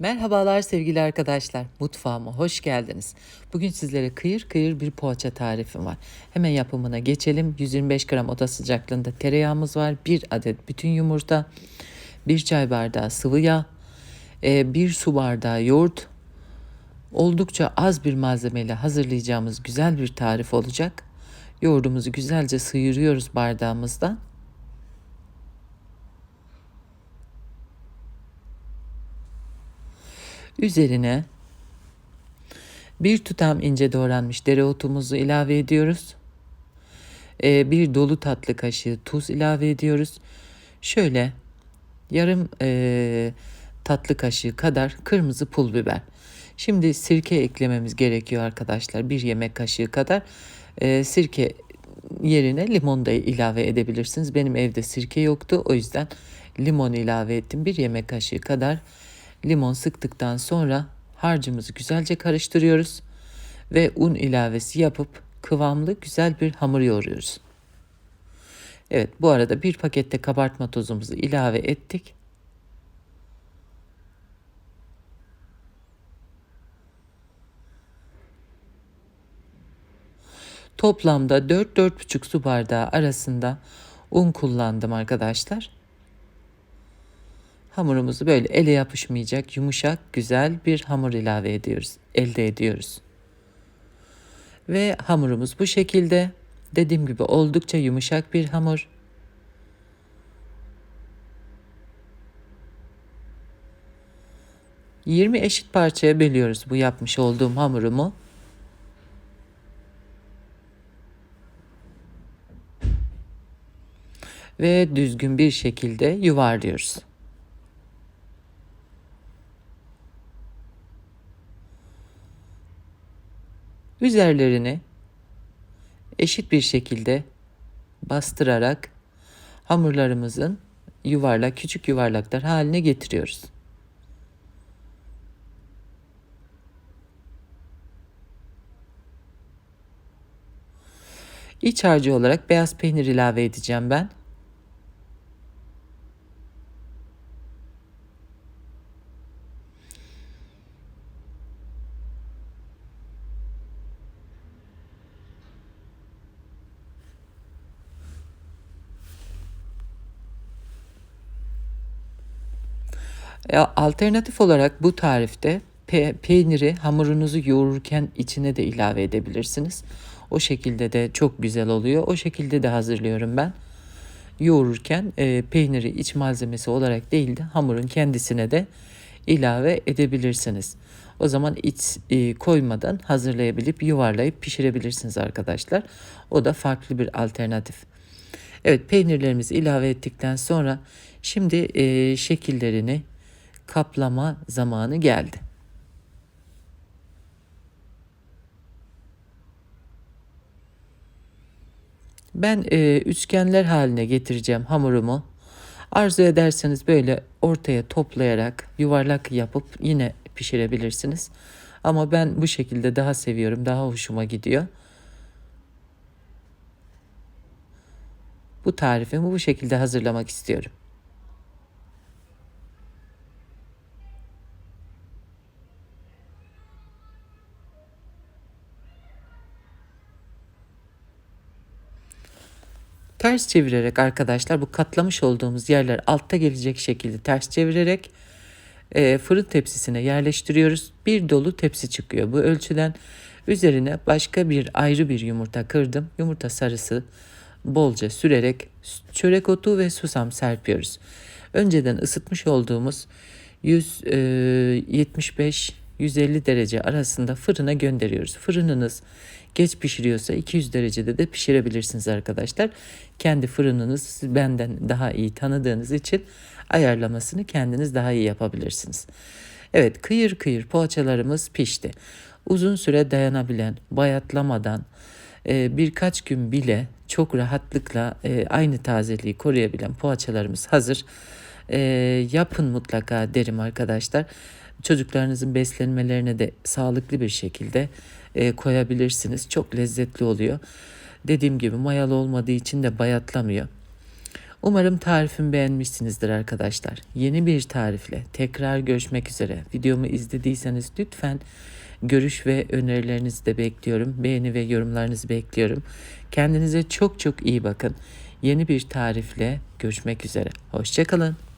Merhabalar sevgili arkadaşlar. Mutfağıma hoş geldiniz. Bugün sizlere kıyır kıyır bir poğaça tarifim var. Hemen yapımına geçelim. 125 gram oda sıcaklığında tereyağımız var. 1 adet bütün yumurta, 1 çay bardağı sıvı yağ, 1 su bardağı yoğurt. Oldukça az bir malzemeyle hazırlayacağımız güzel bir tarif olacak. Yoğurdumuzu güzelce sıyırıyoruz bardağımızdan. Üzerine bir tutam ince doğranmış dereotumuzu ilave ediyoruz. Ee, bir dolu tatlı kaşığı tuz ilave ediyoruz. Şöyle yarım e, tatlı kaşığı kadar kırmızı pul biber. Şimdi sirke eklememiz gerekiyor arkadaşlar. Bir yemek kaşığı kadar e, sirke yerine limon da ilave edebilirsiniz. Benim evde sirke yoktu. O yüzden limon ilave ettim. Bir yemek kaşığı kadar limon sıktıktan sonra harcımızı güzelce karıştırıyoruz ve un ilavesi yapıp kıvamlı güzel bir hamur yoğuruyoruz. Evet bu arada bir pakette kabartma tozumuzu ilave ettik. Toplamda 4-4,5 su bardağı arasında un kullandım arkadaşlar. Hamurumuzu böyle ele yapışmayacak yumuşak güzel bir hamur ilave ediyoruz. Elde ediyoruz. Ve hamurumuz bu şekilde. Dediğim gibi oldukça yumuşak bir hamur. Yirmi eşit parçaya bölüyoruz bu yapmış olduğum hamurumu. Ve düzgün bir şekilde yuvarlıyoruz. Üzerlerini eşit bir şekilde bastırarak hamurlarımızın yuvarlak küçük yuvarlaklar haline getiriyoruz. İç harcı olarak beyaz peynir ilave edeceğim ben. Alternatif olarak bu tarifte pe peyniri hamurunuzu yoğururken içine de ilave edebilirsiniz. O şekilde de çok güzel oluyor. O şekilde de hazırlıyorum ben. Yoğururken e, peyniri iç malzemesi olarak değil de hamurun kendisine de ilave edebilirsiniz. O zaman iç e, koymadan hazırlayabilip yuvarlayıp pişirebilirsiniz arkadaşlar. O da farklı bir alternatif. Evet peynirlerimizi ilave ettikten sonra şimdi e, şekillerini kaplama zamanı geldi. Ben e, üçgenler haline getireceğim hamurumu. Arzu ederseniz böyle ortaya toplayarak yuvarlak yapıp yine pişirebilirsiniz. Ama ben bu şekilde daha seviyorum, daha hoşuma gidiyor. Bu tarifimi bu şekilde hazırlamak istiyorum. Ters çevirerek arkadaşlar bu katlamış olduğumuz yerler altta gelecek şekilde ters çevirerek e, fırın tepsisine yerleştiriyoruz. Bir dolu tepsi çıkıyor. Bu ölçüden üzerine başka bir ayrı bir yumurta kırdım. Yumurta sarısı bolca sürerek çörek otu ve susam serpiyoruz. Önceden ısıtmış olduğumuz 175 150 derece arasında fırına gönderiyoruz. Fırınınız geç pişiriyorsa 200 derecede de pişirebilirsiniz arkadaşlar. Kendi fırınınız benden daha iyi tanıdığınız için ayarlamasını kendiniz daha iyi yapabilirsiniz. Evet kıyır kıyır poğaçalarımız pişti. Uzun süre dayanabilen, bayatlamadan e, birkaç gün bile çok rahatlıkla e, aynı tazeliği koruyabilen poğaçalarımız hazır. E, yapın mutlaka derim arkadaşlar. Çocuklarınızın beslenmelerine de sağlıklı bir şekilde e, koyabilirsiniz. Çok lezzetli oluyor. Dediğim gibi mayalı olmadığı için de bayatlamıyor. Umarım tarifimi beğenmişsinizdir arkadaşlar. Yeni bir tarifle tekrar görüşmek üzere. Videomu izlediyseniz lütfen görüş ve önerilerinizi de bekliyorum. Beğeni ve yorumlarınızı bekliyorum. Kendinize çok çok iyi bakın. Yeni bir tarifle görüşmek üzere. Hoşçakalın.